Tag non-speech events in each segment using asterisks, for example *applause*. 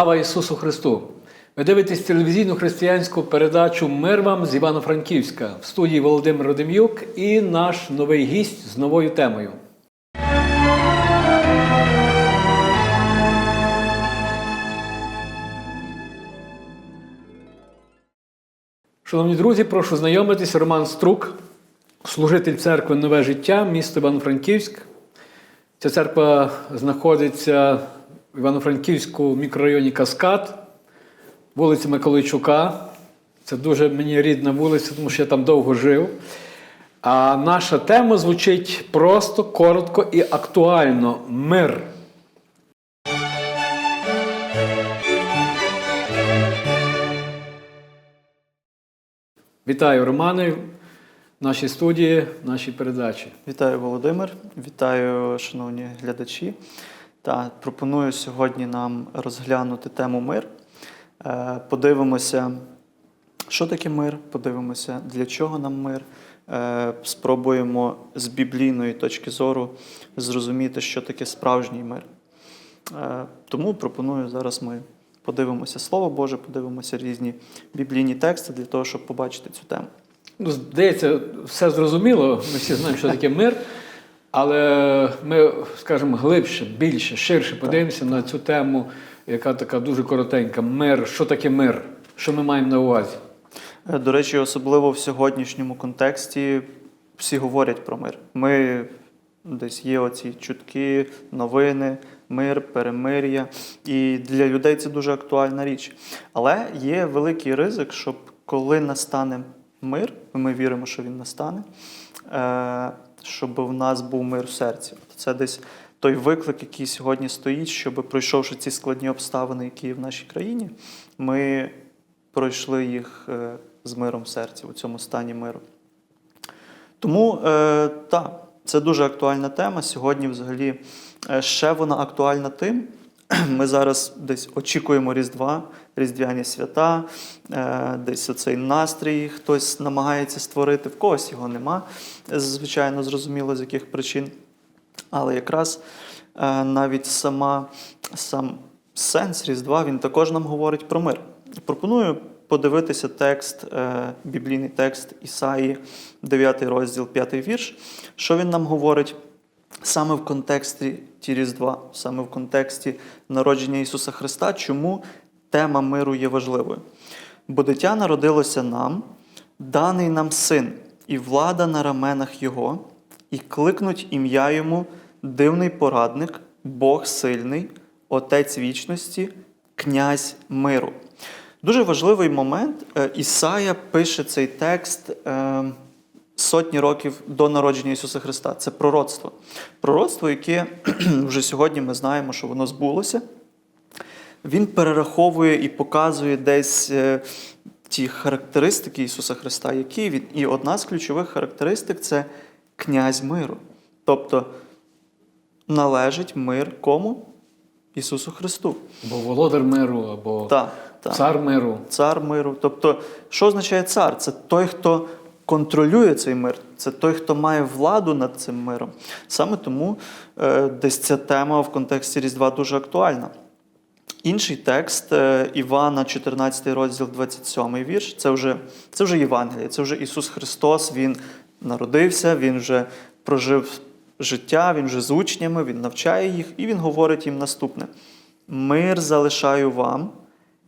Слава Ісусу Христу! Ви дивитесь телевізійну християнську передачу Мир вам з Івано-Франківська в студії Володимир Родим'юк і наш новий гість з новою темою. Шановні друзі, прошу знайомитись. Роман Струк, служитель церкви Нове життя, місто Івано-Франківськ. Ця церква знаходиться в Івано-Франківську мікрорайоні Каскад, вулиця Миколайчука. Це дуже мені рідна вулиця, тому що я там довго жив. А наша тема звучить просто, коротко і актуально мир. Вітаю, Романе, в нашій студії, в нашій передачі. Вітаю, Володимир, вітаю, шановні глядачі. Та пропоную сьогодні нам розглянути тему мир. Е, Подивимося, що таке мир, подивимося, для чого нам мир. Е, Спробуємо з біблійної точки зору зрозуміти, що таке справжній мир. Е, Тому пропоную зараз ми подивимося Слово Боже, подивимося різні біблійні тексти для того, щоб побачити цю тему. Ну, здається, все зрозуміло. Ми всі знаємо, що таке мир. Але ми, скажімо, глибше, більше, ширше подивимося на цю тему, яка така дуже коротенька. Мир. Що таке мир? Що ми маємо на увазі? Е, До речі, особливо в сьогоднішньому контексті всі говорять про мир. Ми десь є оці чутки, новини, мир, перемир'я. І для людей це дуже актуальна річ. Але є великий ризик, щоб коли настане мир, ми віримо, що він настане, е, щоб в нас був мир в серці. Це десь той виклик, який сьогодні стоїть, щоб пройшовши ці складні обставини, які є в нашій країні, ми пройшли їх е, з миром в серці, у цьому стані миру. Тому е, так, це дуже актуальна тема. Сьогодні, взагалі, е, ще вона актуальна тим. *clears throat* Ми зараз десь очікуємо Різдва, Різдвяні свята, е, десь оцей настрій хтось намагається створити, в когось його нема. Звичайно, зрозуміло, з яких причин. Але якраз е, навіть сама, сам сенс Різдва він також нам говорить про мир. Пропоную подивитися текст, е, біблійний текст Ісаї, 9 розділ, 5 вірш. Що він нам говорить саме в контексті ті Різдва, саме в контексті народження Ісуса Христа, чому тема миру є важливою? Бо дитя народилося нам, даний нам син, і влада на раменах Його, і кликнуть ім'я йому дивний порадник, Бог сильний, Отець вічності, Князь миру. Дуже важливий момент. Е, Ісая пише цей текст е, сотні років до народження Ісуса Христа. Це пророцтво. Пророцтво, яке *clears throat* вже сьогодні ми знаємо, що воно збулося. Він перераховує і показує десь е, ті характеристики Ісуса Христа, які він. І одна з ключових характеристик це князь миру. Тобто належить мир кому? Ісусу Христу. Або володар миру, або Так, так. цар миру. Цар миру. Тобто, що означає цар? Це той, хто контролює цей мир, це той, хто має владу над цим миром. Саме тому е, десь ця тема в контексті Різдва дуже актуальна. Інший текст е, Івана, 14 розділ, 27 вірш. Це вже, це вже Євангеліє, це вже Ісус Христос. Він народився, Він вже прожив життя, Він вже з учнями, Він навчає їх, і Він говорить їм наступне: Мир залишаю вам,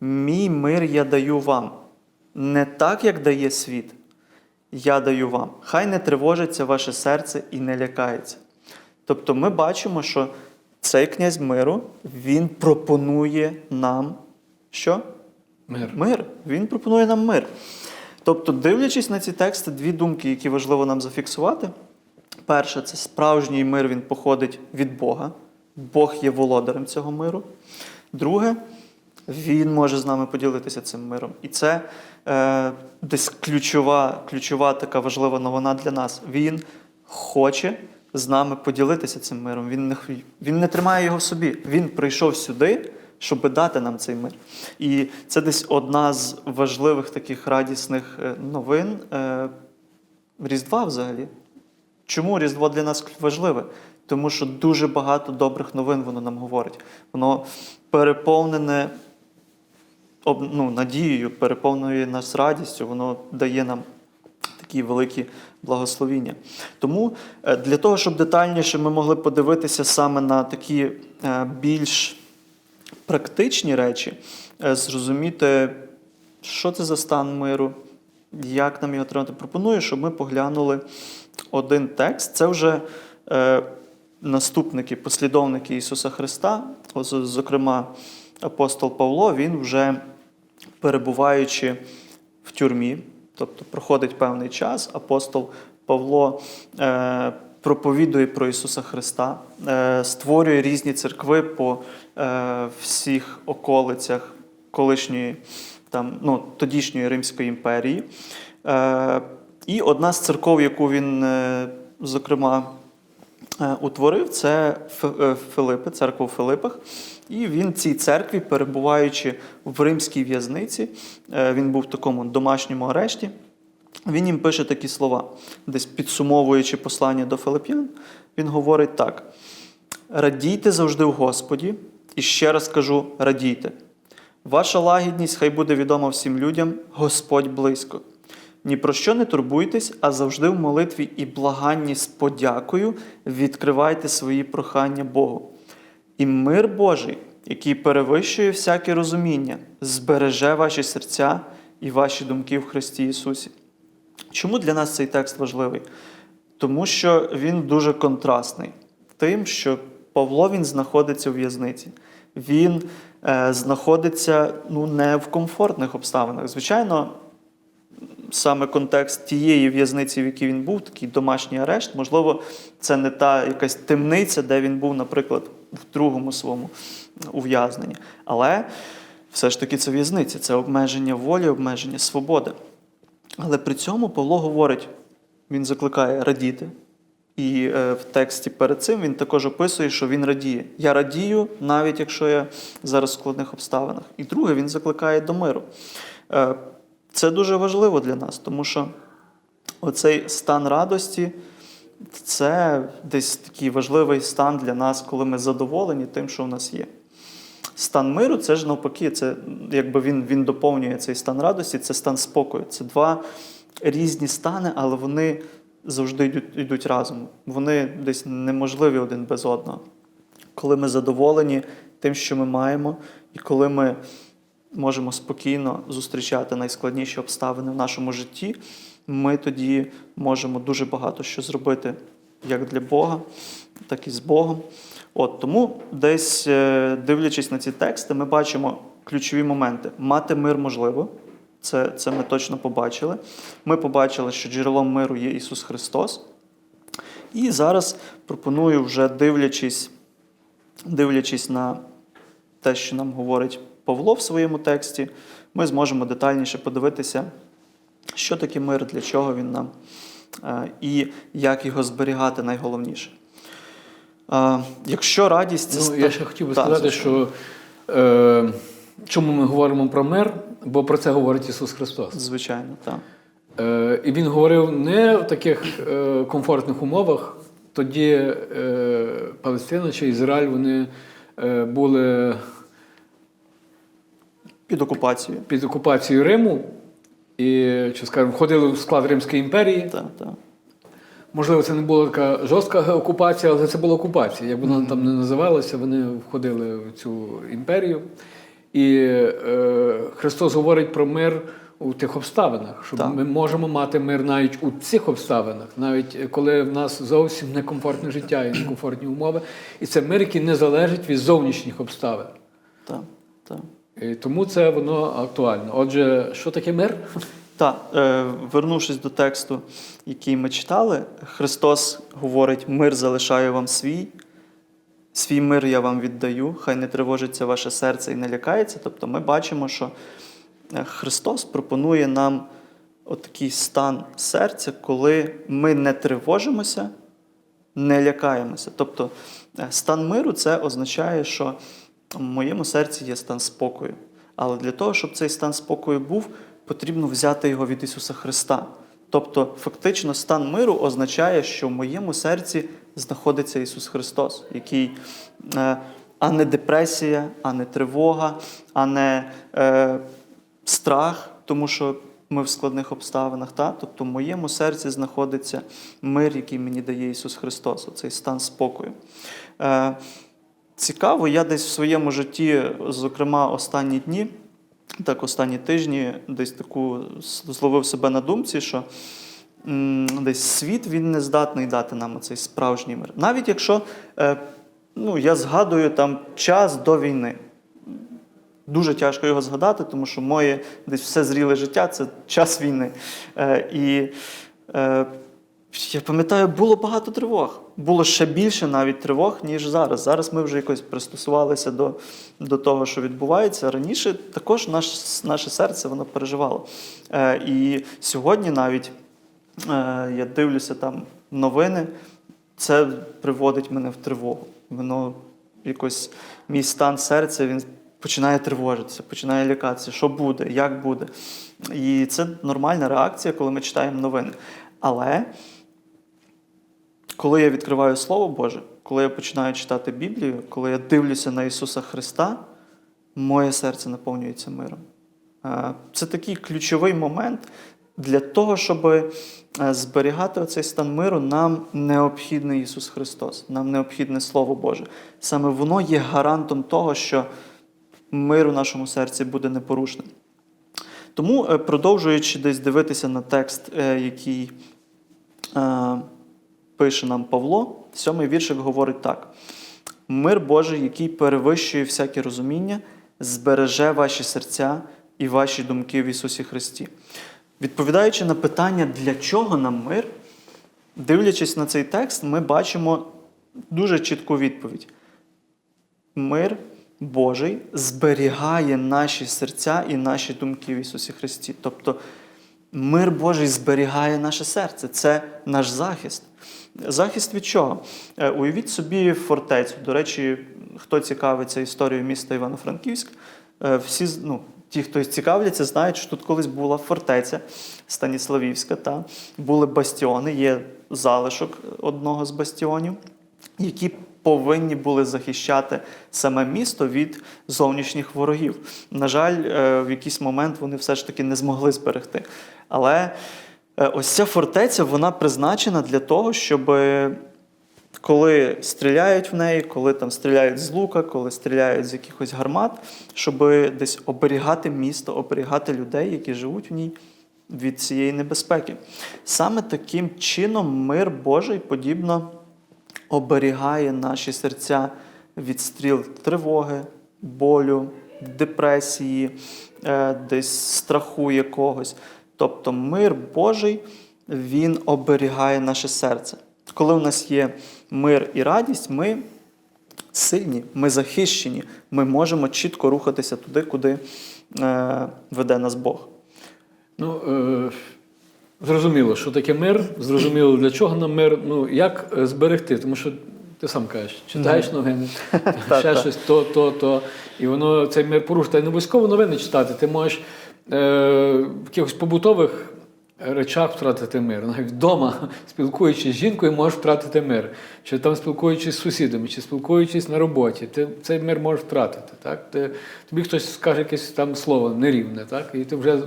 мій мир я даю вам. Не так, як дає світ, я даю вам. Хай не тривожиться ваше серце і не лякається. Тобто ми бачимо, що цей князь миру, він пропонує нам що? Мир. Мир. Він пропонує нам мир. Тобто, дивлячись на ці тексти, дві думки, які важливо нам зафіксувати. Перше, це справжній мир, він походить від Бога. Бог є володарем цього миру. Друге, він може з нами поділитися цим миром. І це десь ключова, ключова така важлива новина для нас. Він хоче з нами поділитися цим миром. Він не, він не тримає його в собі. Він прийшов сюди, щоб дати нам цей мир. І це десь одна з важливих таких радісних е, новин е, Різдва взагалі. Чому Різдво для нас важливе? Тому що дуже багато добрих новин воно нам говорить. Воно переповнене ну, надією, переповнює нас радістю, воно дає нам такі великі благословіння. Тому е, для того, щоб детальніше ми могли подивитися саме на такі е, більш практичні речі, е, зрозуміти, що це за стан миру, як нам його отримати. Пропоную, щоб ми поглянули один текст. Це вже наступники, послідовники Ісуса Христа, зокрема, апостол Павло, він вже перебуваючи в тюрмі, тобто проходить певний час, апостол Павло е, проповідує про Ісуса Христа, е, створює різні церкви по е, всіх околицях колишньої там, ну, тодішньої Римської імперії. Е, і одна з церков, яку він, е, зокрема, е, утворив, це е, Филипи, церква у Филипах. І він в цій церкві, перебуваючи в римській в'язниці, е, він був в такому домашньому арешті. Він їм пише такі слова, десь підсумовуючи послання до Филип'ян, він говорить так: радійте завжди в Господі, і ще раз кажу: радійте. Ваша лагідність хай буде відома всім людям, Господь близько. Ні про що не турбуйтесь, а завжди в молитві і благанні з подякою відкривайте свої прохання Богу. І мир Божий, який перевищує всяке розуміння, збереже ваші серця і ваші думки в Христі Ісусі. Чому для нас цей текст важливий? Тому що він дуже контрастний. Тим, що Павло він знаходиться у в'язниці. Він е, знаходиться ну, не в комфортних обставинах. Звичайно, саме контекст тієї в'язниці, в якій він був, такий домашній арешт, можливо, це не та якась темниця, де він був, наприклад, в другому своєму ув'язненні. Але все ж таки це в'язниця, це обмеження волі, обмеження свободи. Але при цьому Павло говорить, він закликає радіти. І е, в тексті перед цим він також описує, що він радіє. Я радію, навіть якщо я зараз в складних обставинах. І друге, він закликає до миру. Е, це дуже важливо для нас, тому що оцей стан радості це десь такий важливий стан для нас, коли ми задоволені тим, що в нас є. Стан миру це ж навпаки, це якби він, він доповнює цей стан радості, це стан спокою. Це два різні стани, але вони завжди йдуть, йдуть разом. Вони десь неможливі один без одного. Коли ми задоволені тим, що ми маємо, і коли ми можемо спокійно зустрічати найскладніші обставини в нашому житті, ми тоді можемо дуже багато що зробити як для Бога, так і з Богом. От тому, десь е, дивлячись на ці тексти, ми бачимо ключові моменти. Мати мир можливо. Це, це ми точно побачили. Ми побачили, що джерелом миру є Ісус Христос. І зараз пропоную, вже дивлячись, дивлячись на те, що нам говорить Павло в своєму тексті, ми зможемо детальніше подивитися, що таке мир, для чого він нам, е, і як його зберігати найголовніше. Е, Якщо радість Ну, я ще хотів би Так, сказати, що е, чому ми говоримо про мир, бо про це говорить Ісус Христос. звичайно, так. Е, і Він говорив не в таких е, комфортних умовах. Тоді е, Палестина чи Ізраїль вони е, були Під окупацією. під окупацією Риму і, чи скажімо, входили в склад Римської імперії. Так, так. Можливо, це не була така жорстка окупація, але це була окупація. Як вона там не називалася, вони входили в цю імперію. І е, Христос говорить про мир у тих обставинах, що Так. ми можемо мати мир навіть у цих обставинах, навіть коли в нас зовсім некомфортне життя і некомфортні умови. І це мир, який не залежить від зовнішніх обставин. так, так. Тому це воно актуально. Отже, що таке мир? Так, е, вернувшись до тексту, який ми читали, Христос говорить: мир залишаю вам свій, свій мир я вам віддаю, хай не тривожиться ваше серце і не лякається. Тобто ми бачимо, що е, Христос пропонує нам отакий стан серця, коли ми не тривожимося, не лякаємося. Тобто е, стан миру це означає, що в моєму серці є стан спокою. Але для того, щоб цей стан спокою був, потрібно взяти його від Ісуса Христа. Тобто, фактично, стан миру означає, що в моєму серці знаходиться Ісус Христос, який е, а не депресія, а не тривога, а не е, страх, тому що ми в складних обставинах. Та? Тобто в моєму серці знаходиться мир, який мені дає Ісус Христос, оцей стан спокою. Е, цікаво, я десь в своєму житті, зокрема, останні дні, так останні тижні, десь таку зловив себе на думці, що десь світ він не здатний дати нам цей справжній мир. Навіть якщо е, ну, я згадую там час до війни. Дуже тяжко його згадати, тому що моє десь все зріле життя це час війни. Е, і е, я пам'ятаю, було багато тривог. Було ще більше навіть тривог, ніж зараз. Зараз ми вже якось пристосувалися до, до того, що відбувається. Раніше також наш, наше серце воно переживало. Е, і сьогодні навіть е, я дивлюся там новини, це приводить мене в тривогу. Воно якось мій стан серця він починає тривожитися, починає лякатися, що буде, як буде. І це нормальна реакція, коли ми читаємо новини. Але коли я відкриваю Слово Боже, коли я починаю читати Біблію, коли я дивлюся на Ісуса Христа, моє серце наповнюється миром. Е, Це такий ключовий момент для того, щоб е, зберігати оцей стан миру, нам необхідний Ісус Христос, нам необхідне Слово Боже. Саме воно є гарантом того, що мир у нашому серці буде непорушним. Тому, е, продовжуючи десь дивитися на текст, який пише нам Павло, сьомий віршик говорить так: мир Божий, який перевищує всяке розуміння, збереже ваші серця і ваші думки в Ісусі Христі. Відповідаючи на питання, для чого нам мир, дивлячись на цей текст, ми бачимо дуже чітку відповідь. Мир Божий зберігає наші серця і наші думки в Ісусі Христі. Тобто мир Божий зберігає наше серце. Це наш захист. Захист від чого? Е, Уявіть собі фортецю. До речі, хто цікавиться історією міста Івано-Франківськ, е, всі ну, ті, хто цікавляться, знають, що тут колись була фортеця Станіславівська, та були бастіони, є залишок одного з бастіонів, які повинні були захищати саме місто від зовнішніх ворогів. На жаль, е, в якийсь момент вони все ж таки не змогли зберегти. Але е, ось ця фортеця вона призначена для того, щоб е, коли стріляють в неї, коли там стріляють з лука, коли стріляють з якихось гармат, щоб десь оберігати місто, оберігати людей, які живуть в ній від цієї небезпеки. Саме таким чином мир Божий подібно оберігає наші серця від стріл тривоги, болю, депресії, е, десь страху якогось. Тобто мир Божий, він оберігає наше серце. Коли у нас є мир і радість, ми сильні, ми захищені, ми можемо чітко рухатися туди, куди е, веде нас Бог. Ну, е, зрозуміло, що таке мир, зрозуміло, для чого нам мир, ну, як е, зберегти, тому що ти сам кажеш, читаєш новини, *laughs* ще щось, то, то, то, і воно цей мир порушує. Та й не обов'язково новини читати. Ти можеш е, в якихось побутових речах втратити мир. Навіть вдома, спілкуючись з жінкою, можеш втратити мир. Чи там спілкуючись з сусідами, чи спілкуючись на роботі, ти цей мир можеш втратити. Так? Ти, тобі хтось скаже якесь там слово нерівне, так? і ти вже,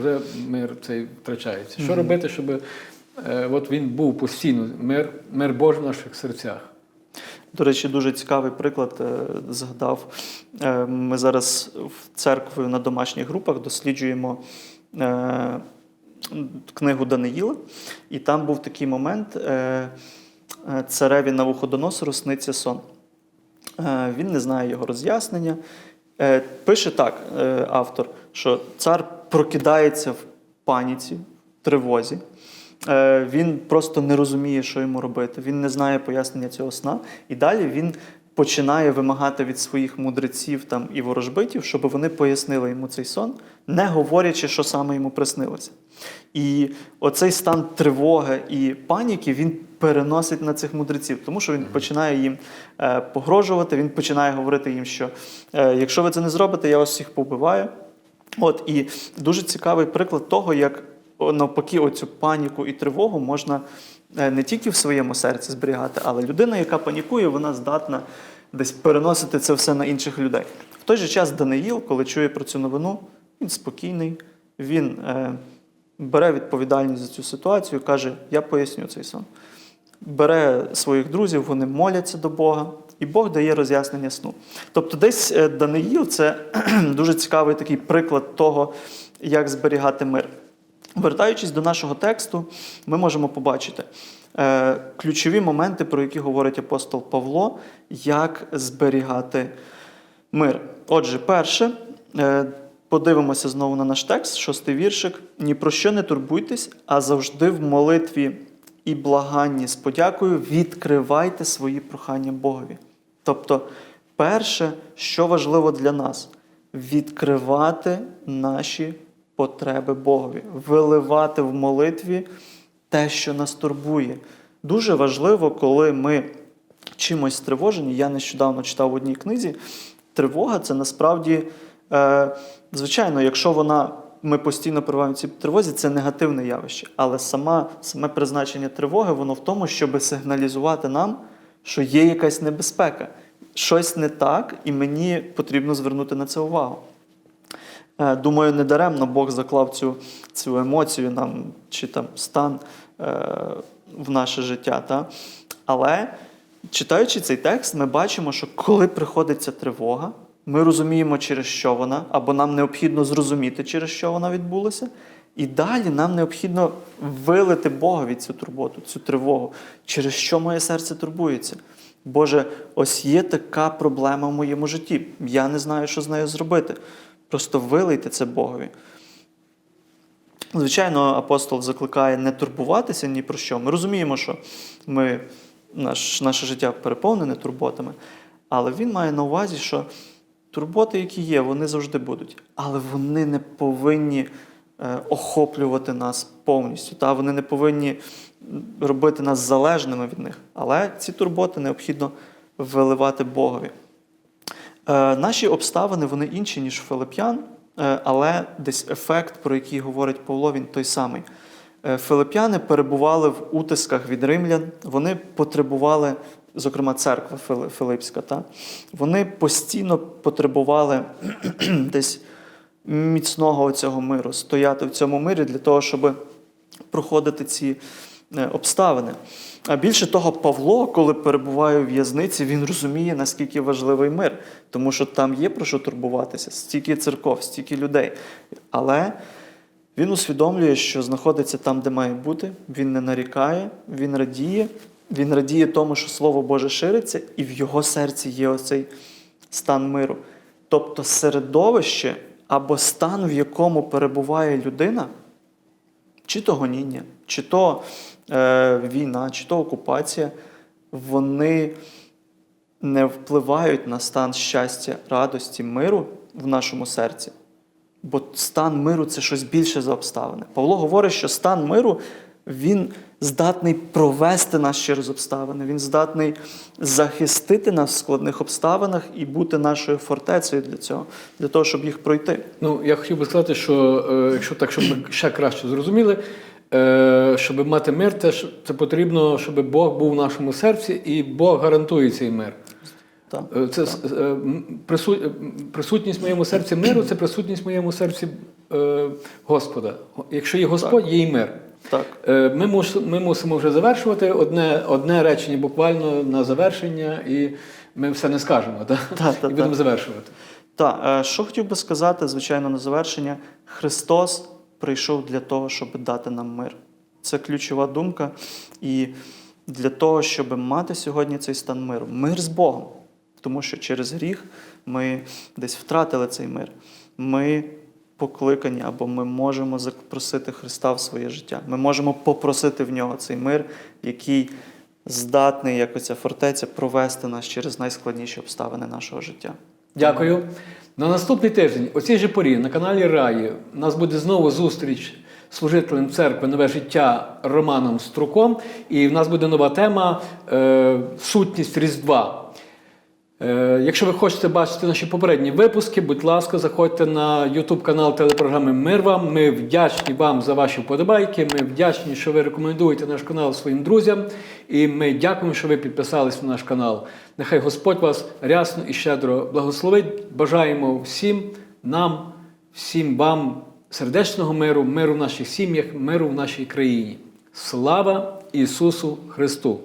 вже мир цей втрачається. Що робити, щоб е, от він був постійно, мир, мир Божий в наших серцях? До речі, дуже цікавий приклад е, згадав. Е, Ми зараз в церкві на домашніх групах досліджуємо е, книгу Даниїла, і там був такий момент: е, е, цареві Навуходоносору сниться сон. Е, Він не знає його роз'яснення. Пише так автор, що цар прокидається в паніці, в тривозі. Він просто не розуміє, що йому робити. Він не знає пояснення цього сна. І далі він починає вимагати від своїх мудреців там, і ворожбитів, щоб вони пояснили йому цей сон, не говорячи, що саме йому приснилося. І оцей стан тривоги і паніки він переносить на цих мудреців, тому що він починає їм е, погрожувати, він починає говорити їм, що е, якщо ви це не зробите, я вас всіх побиваю. От і дуже цікавий приклад того, як навпаки, оцю паніку і тривогу можна е, не тільки в своєму серці зберігати, але людина, яка панікує, вона здатна десь переносити це все на інших людей. В той же час Даниїл, коли чує про цю новину, він спокійний, він е, бере відповідальність за цю ситуацію, каже: Я поясню цей сон. Бере своїх друзів, вони моляться до Бога, і Бог дає роз'яснення сну. Тобто, десь е, Даниїл це *clears throat* дуже цікавий такий приклад того, як зберігати мир. Вертаючись до нашого тексту, ми можемо побачити е, ключові моменти, про які говорить апостол Павло, як зберігати мир. Отже, перше, е, подивимося знову на наш текст, шостий віршик. Ні про що не турбуйтесь, а завжди в молитві і благанні з подякою відкривайте свої прохання Богові. Тобто, перше, що важливо для нас, відкривати наші потреби Богові, виливати в молитві те, що нас турбує. Дуже важливо, коли ми чимось стривожені. Я нещодавно читав в одній книзі. Тривога це насправді, е, звичайно, якщо вона. Ми постійно перебуваємо в цій тривозі, це негативне явище. Але сама, саме призначення тривоги, воно в тому, щоб сигналізувати нам, що є якась небезпека, щось не так, і мені потрібно звернути на це увагу. Е, Думаю, недаремно Бог заклав цю, цю емоцію нам чи там стан е, в наше життя. Та? Але читаючи цей текст, ми бачимо, що коли приходить ця тривога, ми розуміємо, через що вона, або нам необхідно зрозуміти, через що вона відбулася. І далі нам необхідно вилити Богові цю турботу, цю тривогу, через що моє серце турбується. Боже, ось є така проблема в моєму житті. Я не знаю, що з нею зробити. Просто вилийте це Богові. Звичайно, апостол закликає не турбуватися ні про що. Ми розуміємо, що ми, наш, наше життя переповнене турботами, але він має на увазі, що турботи, які є, вони завжди будуть, але вони не повинні е, охоплювати нас повністю. Та? Вони не повинні робити нас залежними від них. Але ці турботи необхідно виливати Богові. Е, наші обставини вони інші, ніж Филип'ян, е, але десь ефект, про який говорить Павло, він той самий. Е, Филип'яни перебували в утисках від римлян, вони потребували, зокрема, церква Филипська, та? вони постійно потребували *clears throat* десь міцного цього миру, стояти в цьому мирі для того, щоб проходити ці обставини. А більше того, Павло, коли перебуває у в'язниці, він розуміє, наскільки важливий мир, тому що там є про що турбуватися, стільки церков, стільки людей. Але він усвідомлює, що знаходиться там, де має бути, він не нарікає, він радіє, він радіє тому, що Слово Боже шириться, і в його серці є оцей стан миру. Тобто середовище або стан, в якому перебуває людина, чи то гоніння, чи то е, війна, чи то окупація, вони не впливають на стан щастя, радості, миру в нашому серці. Бо стан миру це щось більше за обставини. Павло говорить, що стан миру він здатний провести нас через обставини, він здатний захистити нас в складних обставинах і бути нашою фортецею для цього, для того, щоб їх пройти. Ну, я хотів би сказати, що е, якщо так, щоб ми ще краще зрозуміли, е, щоб мати мир, теж це потрібно, щоб Бог був в нашому серці, і Бог гарантує цей мир. Так. Е, Це м, присутність в моєму серці миру це присутність в моєму серці Господа. Якщо є Господь, є і мир. Так. Е, Ми, мус, ми мусимо вже завершувати одне, одне речення буквально на завершення, і ми все не скажемо, так? Та, та, і будемо та. завершувати. Так, е, що хотів би сказати, звичайно, на завершення, Христос прийшов для того, щоб дати нам мир. Це ключова думка. І для того, щоб мати сьогодні цей стан миру, мир з Богом. Тому що через гріх ми десь втратили цей мир. Ми покликані або ми можемо запросити Христа в своє життя. Ми можемо попросити в нього цей мир, який здатний, як оця фортеця, провести нас через найскладніші обставини нашого життя. Дякую. На наступний тиждень, о цій же порі, на каналі Раї, у нас буде знову зустріч служителем церкви Нове життя Романом Струком. І в нас буде нова тема е, Сутність Різдва. Е, Якщо ви хочете бачити наші попередні випуски, будь ласка, заходьте на YouTube канал телепрограми Мир вам. Ми вдячні вам за ваші вподобайки. Ми вдячні, що ви рекомендуєте наш канал своїм друзям. І ми дякуємо, що ви підписались на наш канал. Нехай Господь вас рясно і щедро благословить. Бажаємо всім нам, всім вам сердечного миру, миру в наших сім'ях, миру в нашій країні. Слава Ісусу Христу!